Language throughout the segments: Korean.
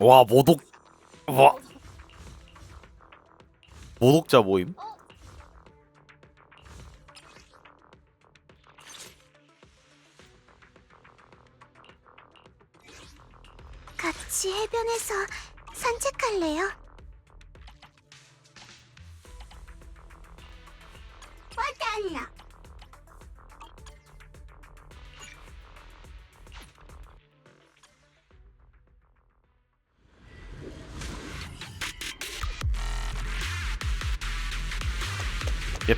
와 모독 와 모독자 모임 같이 해변에서 산책할래요?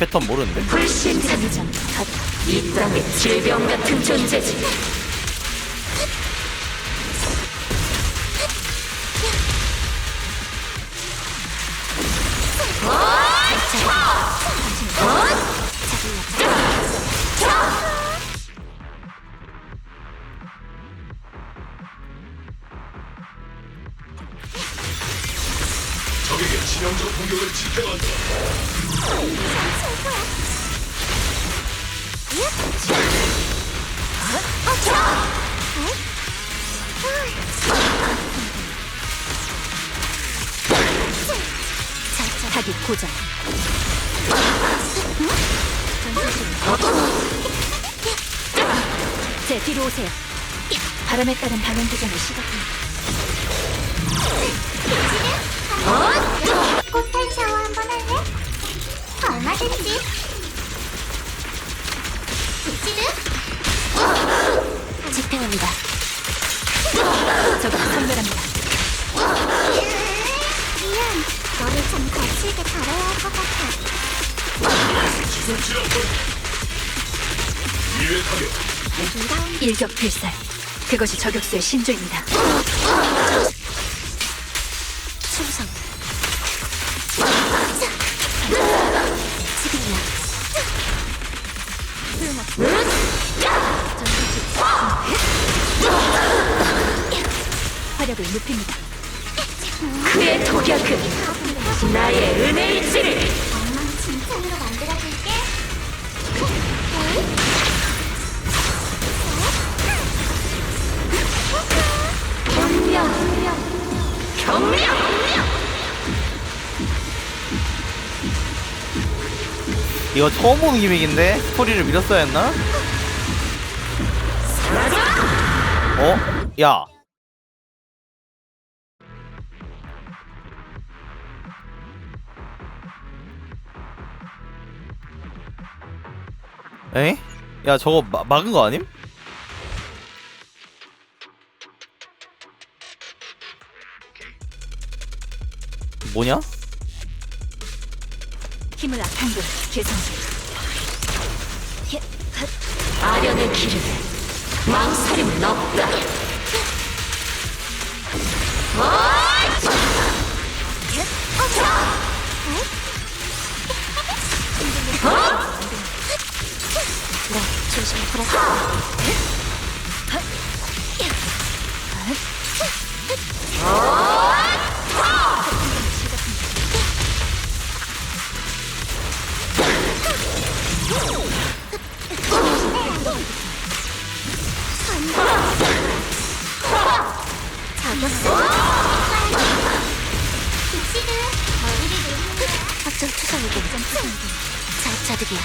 패턴 모르는데? 불신자미전. 이 땅의 질병 같은 존재지. 적에게 치명적 공격을 집행한다. 타깃 고정 제 뒤로 오세요. 바람에 따른 방향 조정을 시작합니다 얼마든지. 지르 집행합니다 적을 선멸합니다 미안. 너를 좀 거칠게 다뤄야 할 것 같아. 군 이외 타격. 일격 필살 그것이 저격수의 신조입니다 이거 처음 보는 기믹인데 스토리를 밀었어야 했나? 어? 야 에? 야 저거 마, 막은 거 아님? 뭐냐? 힘을 악한군 개성수 아련의 기름에 망설임은 없다 네, 조심히. 잡 내리는 확정 투성이고 자차득이야.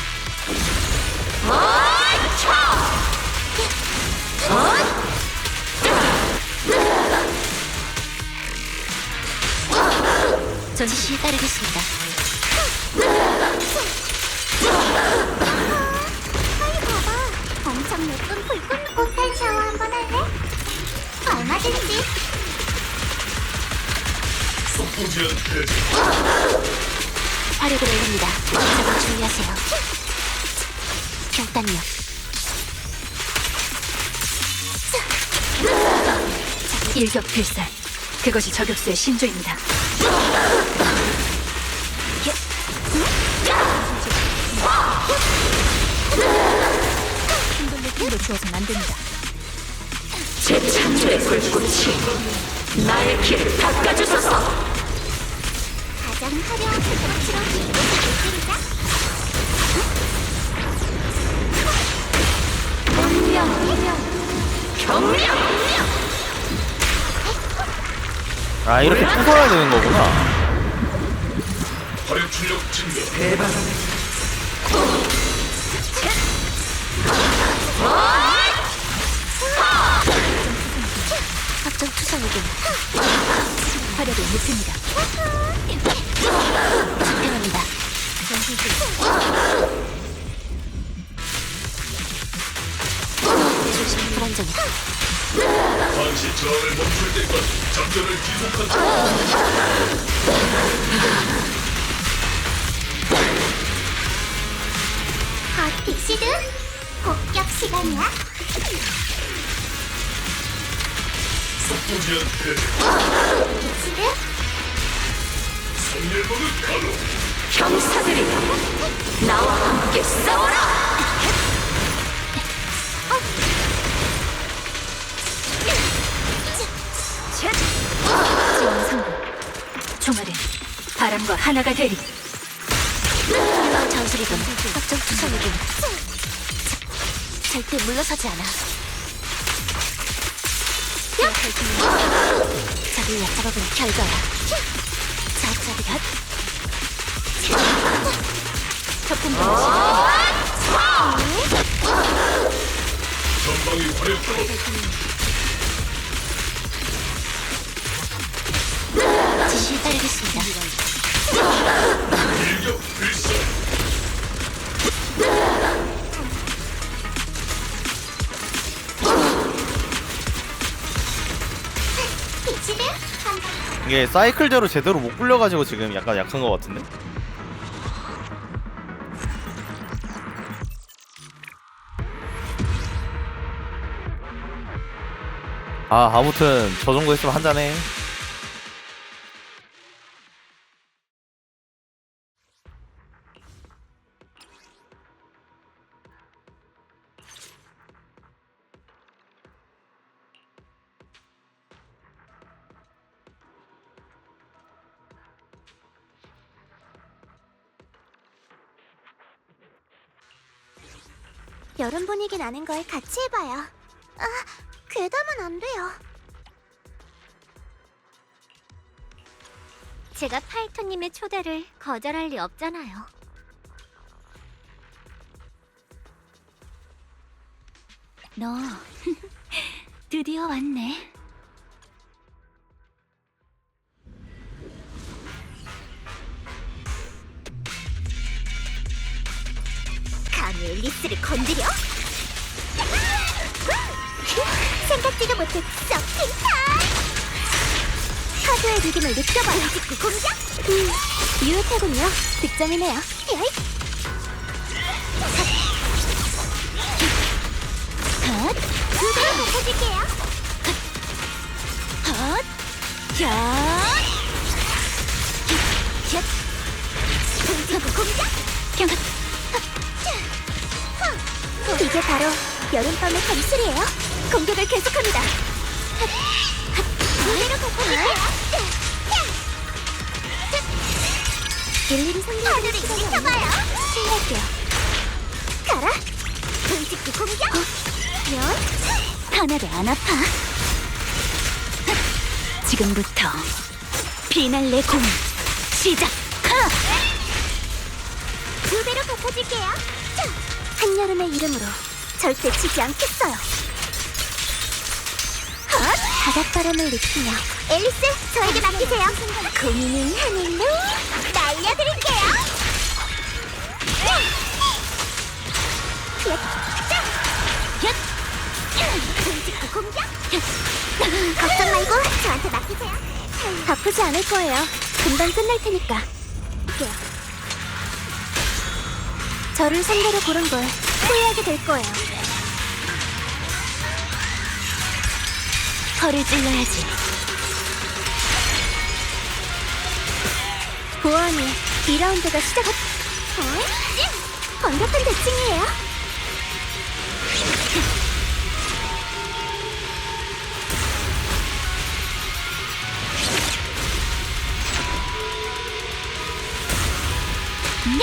전 지시에 따르겠습니다 제한 해제. 화력을 올립니다. 자극 주의하세요. 경단력 일격 필살. 그것이 저격수의 신조입니다. 힘도 주어서는 안 됩니다. 제 창조의 불꽃이 나의 길을 닦아주소서 가장 화려한 불꽃으로 이곳을 물들이자. 경명 경명 아 이렇게 부숴야 되는 거구나 화력 출력 증가 확정 투성이군. 화력을 묻힙니다. 집행합니다. 조심 불안정이다. 반시 저항을 멈출 때까지 작전을 지속한다 아, 빅시드? 복격 시간이야? 속도 제한 해제 빅시드? 병사들이 나와 함께 싸워라. 지원 성공. 종아리 바람과 하나가 되리. 전술이군. 확정 투성이군. 절대 물러서지 않아. 적을 얕잡아본 결과야. 전방위 화력 쪽 지시에 따르겠습니다. 일격 필살 빅시 이게 사이클제로 제대로 못 굴려가지고 지금 약간 약한 것 같은데? 아 아무튼 저 정도 했으면 한잔해 여름 분위기 나는 걸 같이 해봐요. 아, 괴담은 안 돼요. 제가 파이터님의 초대를 거절할 리 없잖아요. 너 드디어 왔네. 앨리스를 건드려? 생각지도 못했어, 핑카! 파도의 리듬을 느껴봐요. 직구 공격! 음, 유효태군요. 득점이네요. 헛! 두대로 높여줄게요. 헛! 야! 헛! 직구 공격! 경합! 이게 바로 여름밤의 검술이에요. 공격을 계속합니다. 무대로 걷어볼게요. 일일이 상대하는 시간이 없나요? 실례할게요. 가라. 돌직구 공격. 면 하나도 안 아파. 지금부터 비날레 공 시작. 두 배로 갚아줄게요. 자, 한여름의 이름으로 절대 지지 않겠어요. 헛! 바닷바람을 느끼며 앨리스, 저에게 맡기세요. 고민은 하늘로 날려드릴게요. 공격! 걱정 말고 저한테 맡기세요. 아프지 않을 거예요. 금방 끝날 테니까. 저를 상대로 고른 걸 후회하게 될 거예요. 허를 찔러야지. 보아하니 2라운드가 시작했... 어? 완벽한 대칭이에요.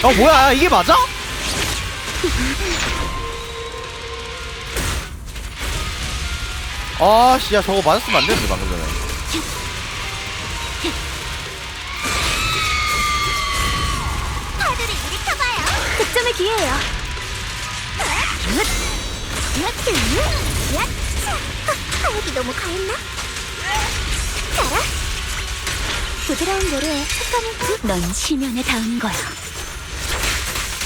어 뭐야 이게 맞아? 아, 씨야, 저거 맞았으면 안 되는데, 방금 전에. 화두를 일으켜봐요. 득점의 기회예요. 아, 하얘기 너무 과했나? 자라. 부드러운 노래에 색감을 넌 심연에 닿은 거야.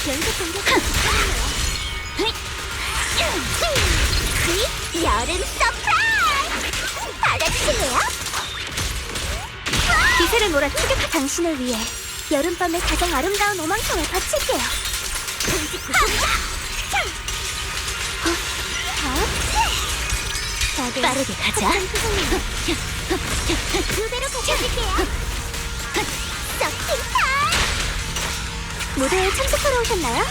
연속 공격. 여름 서프라이즈! 받아주실래요? 기세를 몰아 추격한 당신을 위해 여름밤의 가장 아름다운 오망청을 바칠게요. 빠르게 가자. 두 배로 가져줄게요. 서핑 타임! 무대에 참석하러 오셨나요?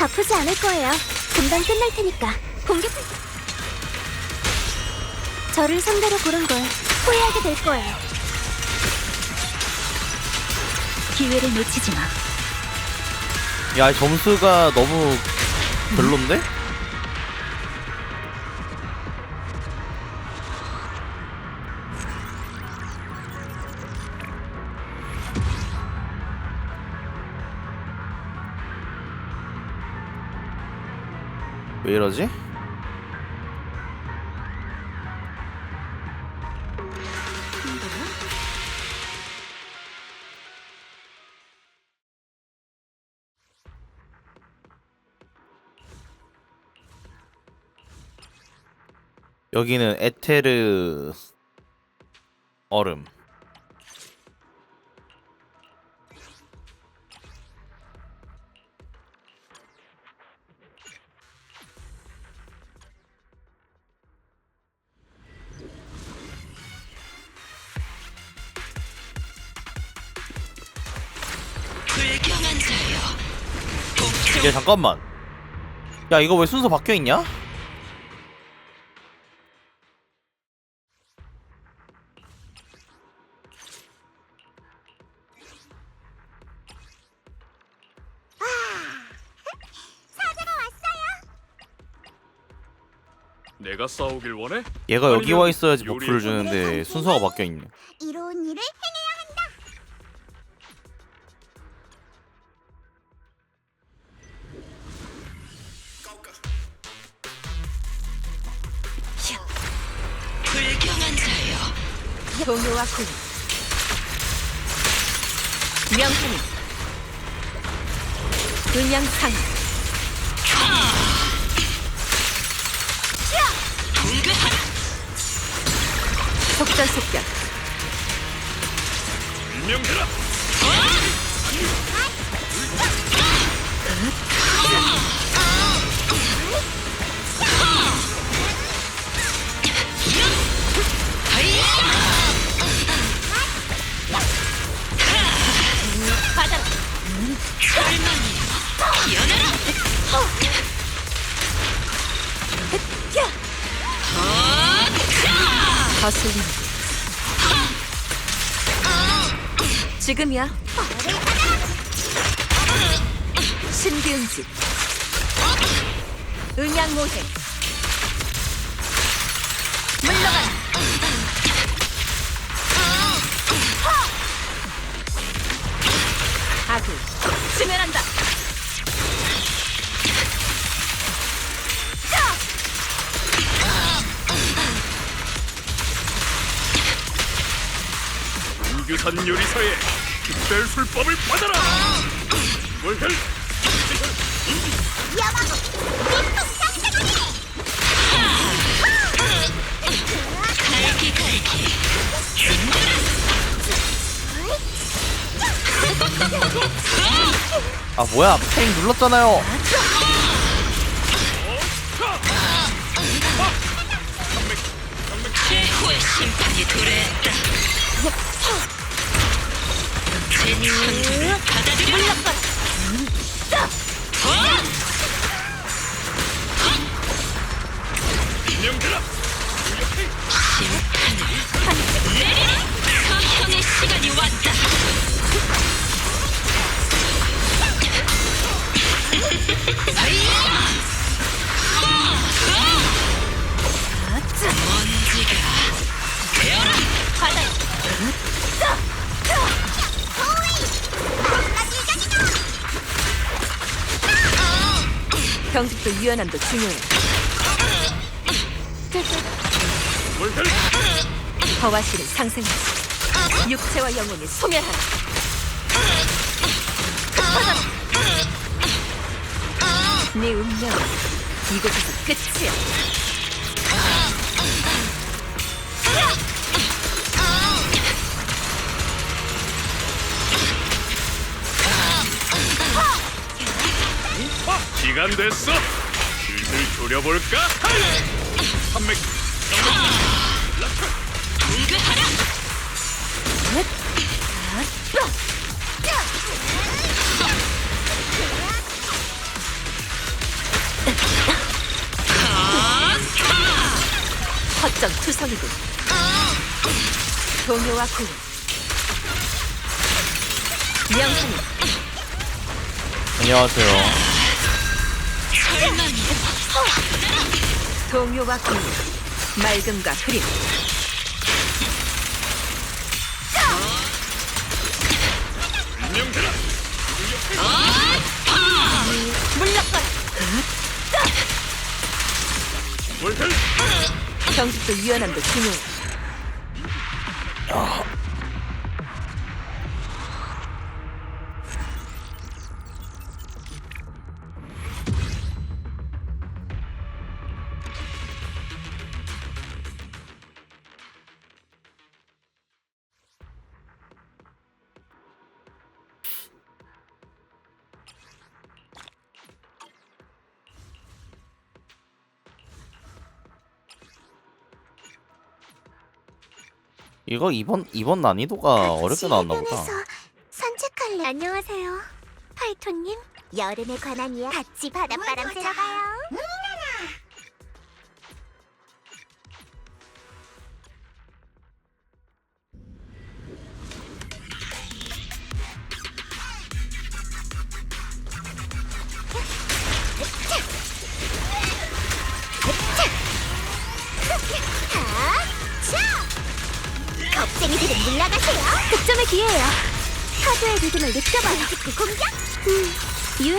아프지 않을 거예요. 금방 끝날 테니까. 공격. 저를 상대로 고른 걸 후회하게 될 거예요. 기회를 놓치지 마. 야 점수가 너무 별론데? 왜 이러지? 여기는 에테르 얼음 야 잠깐만 야 이거 왜 순서 바뀌어있냐? 내가 싸우길 원해? 얘가 여기 와 있어야지 버프를 주는데 순서가 바뀌어 있네. 이로운 일을 행해야 한다. 불경한 자여 동요와 군 명한이. 음양상. 붕 명해라. 바다 절망이 피어나라 거슬림 지금이야. 신비응집 음양모해. 물러가라. 아구. 수면한다 유산 요리사의 특별 술법을 받아라. 월혈 갈기 갈기 아 뭐야 팽 눌렀잖아요 최후의 심판이 도래 전투를 받아들여라. 먼지가 되어라. 바다에. 경직도 유연함도 중요해. 뭘 할? 허와실은 상생하지. 육체와 영혼이 소멸하라. 네 운명은 이곳에서 끝이야. 시간 됐어. 슬슬 졸여볼까? 한맥. 허점 투성이군. 동요와 구름. 명상이 안녕하세요. 동요와 구름. 맑음과 흐림. 물러가라. 경직도 유연함도 중요해. 이거 이번 이번 난이도가 어렵게 나왔나 보다. 해변에서 산책할래. 안녕하세요. 파이톤님, 여름에 관한 이야 같이 바닷바람 쐬러 가요.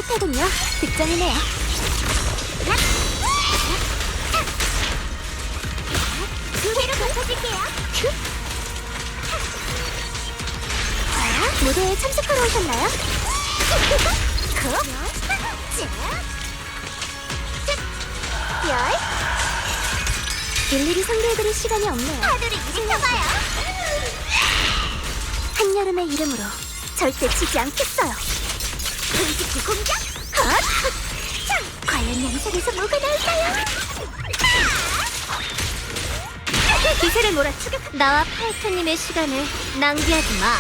유효태군요. 득점이네요. 두 개로 고쳐줄게요. 자, 무대에 참석하러 오셨나요? 컵. 자. 열. 일일이 상대해드릴 시간이 없네요. 카드를 일으켜봐요. 한여름의 이름으로 절대 지지 않겠어요. 금지기 공격! 헛! 자, 과연 양석에서 뭐가 나올까요? 기세를 몰아치게 나와 파이터님의 시간을 낭비하지 마.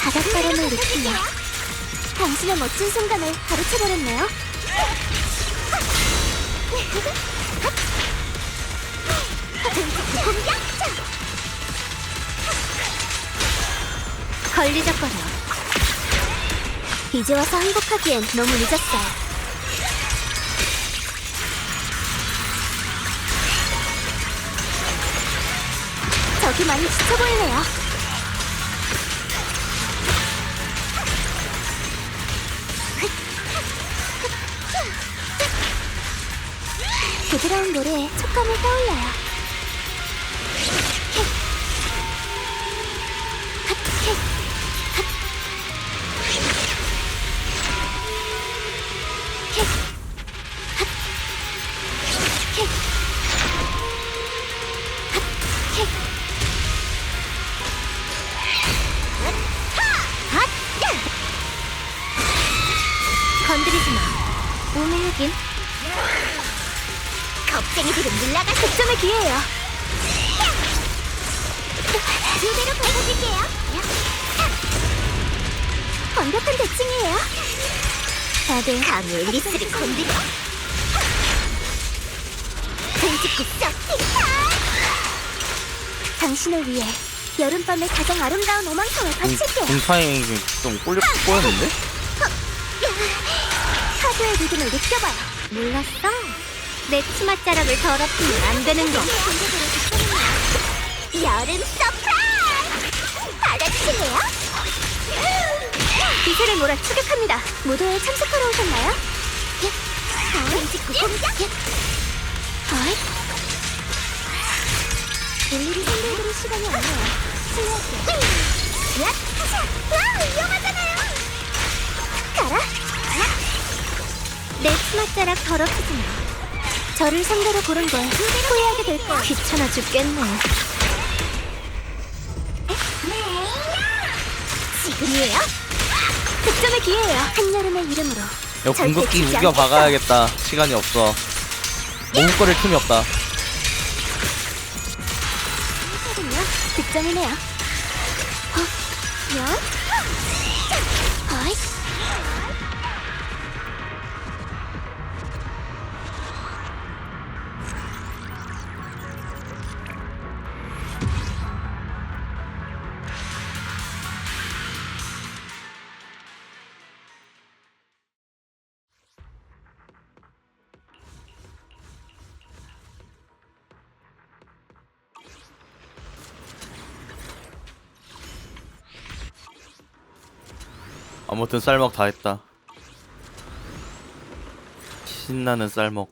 바닷바람을 느끼며 당신의 멋진 순간을 가르쳐버렸네요. 금지기 공격! 걸리적거려. 이제 와서 항복하기엔 너무 늦었어요. 저기 많이 지쳐 보이네요. 부드러운 노래에 촉감을 떠올려요. 마. 우물긴. 겁쟁이들은 물러가 득점의 기회예요. 두 배로 밟아줄게요. 완벽한 대칭이에요. 다들 강의 앨리스를 건드려. 벤치쿠 서핑타! 당신을 위해 여름밤의 가장 아름다운 공, 바칠게요. 공 타이밍이 좀- 좀 꼬려 꼬였는데? 리듬을 느껴봐요. 몰랐어? 내 치맛자락을 더럽히면 안 되는 거. 여름 서프라이즈! 받아주실래요? 기세를 몰아 추격합니다. 무도에 참석하러 오셨나요? 공격! 어이? 일일이 상대해드릴 시간이 없네요. 실례할게요. 야, 하샤! 와, 위험하잖아요! 가라! 내 치맛자락 더럽히지 마. 저를 상대로 고른 걸 후회하게 될 거야. 귀찮아 죽겠네. 지금이에요? 득점의 기회예요. 한여름의 이름으로. 이거 절대 궁극기 지지 우겨 않겠어. 박아야겠다 시간이 없어 몸거릴 틈이 없다. 득점이네요. 어, 연? 자, 어이. 아무튼 쌀먹 다 했다. 신나는 쌀먹